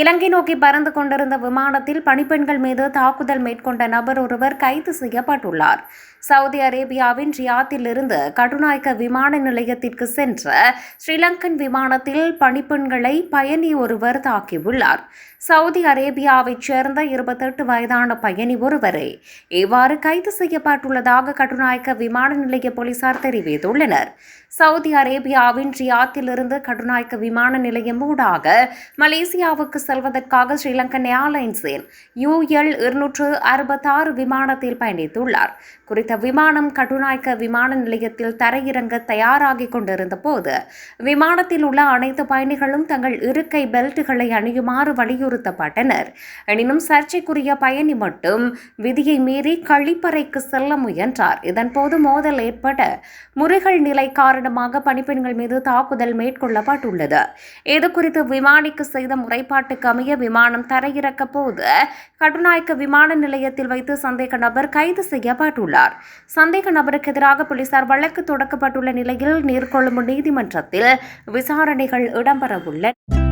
இலங்கை நோக்கி பறந்து கொண்டிருந்த விமானத்தில் பணிப்பெண்கள் மீது தாக்குதல் மேற்கொண்ட நபர் ஒருவர் கைது செய்யப்பட்டுள்ளார். சவுதி அரேபியாவின் ரியாத்தில் இருந்து கடுநாயக்க விமான நிலையத்திற்கு சென்ற ஸ்ரீலங்கன் விமானத்தில் பணிப்பெண்களை பயணி ஒருவர் தாக்கியுள்ளார். சவுதி அரேபியாவைச் சேர்ந்த இருபத்தெட்டு வயதான பயணி ஒருவரே இவ்வாறு கைது செய்யப்பட்டுள்ளதாக கடுநாயக்க விமான நிலைய போலீசார் தெரிவித்துள்ளனர். சவுதி அரேபியாவின் ரியாத்திலிருந்து கடுநாயக்க விமான நிலையம் ஊடாக மலேசியாவுக்கு செல்வதற்காக ஸ்ரீலங்கன் ஏர்லைன்ஸின் யூஎல் இருநூற்று அறுபத்தாறு விமானத்தில் பயணித்துள்ளார். குறித்த விமானம் கடுநாயக்க விமான நிலையத்தில் தரையிறங்க தயாராகிக் கொண்டிருந்த போது விமானத்தில் உள்ள அனைத்து பயணிகளும் தங்கள் இருக்கை பெல்ட்டுகளை அணியுமாறு வலியுறுத்தப்பட்டனர். எனினும் சர்ச்சைக்குரிய பயணி மட்டும் விதியை மீறி கழிப்பறைக்கு செல்ல முயன்றார். இதன்போது மோதல் ஏற்பட முறைகள் நிலை காரணமாக பணிப்பெண்கள் மீது தாக்குதல் மேற்கொள்ளப்பட்டுள்ளது. இது குறித்து விமானிக்கு செய்த முறைப்பாட்டுக்கு அமைய விமானம் தரையிறக்க போது கடுநாயக்க விமான நிலையத்தில் வைத்து சந்தேக நபர் கைது செய்யப்பட்டுள்ளார். சந்தேக நபருக்கு எதிராக போலீசார் வழக்கு தொடக்கப்பட்டுள்ள நிலையில் நீர்கொழும்பு நீதிமன்றத்தில் விசாரணைகள் இடம்பெறவுள்ளன.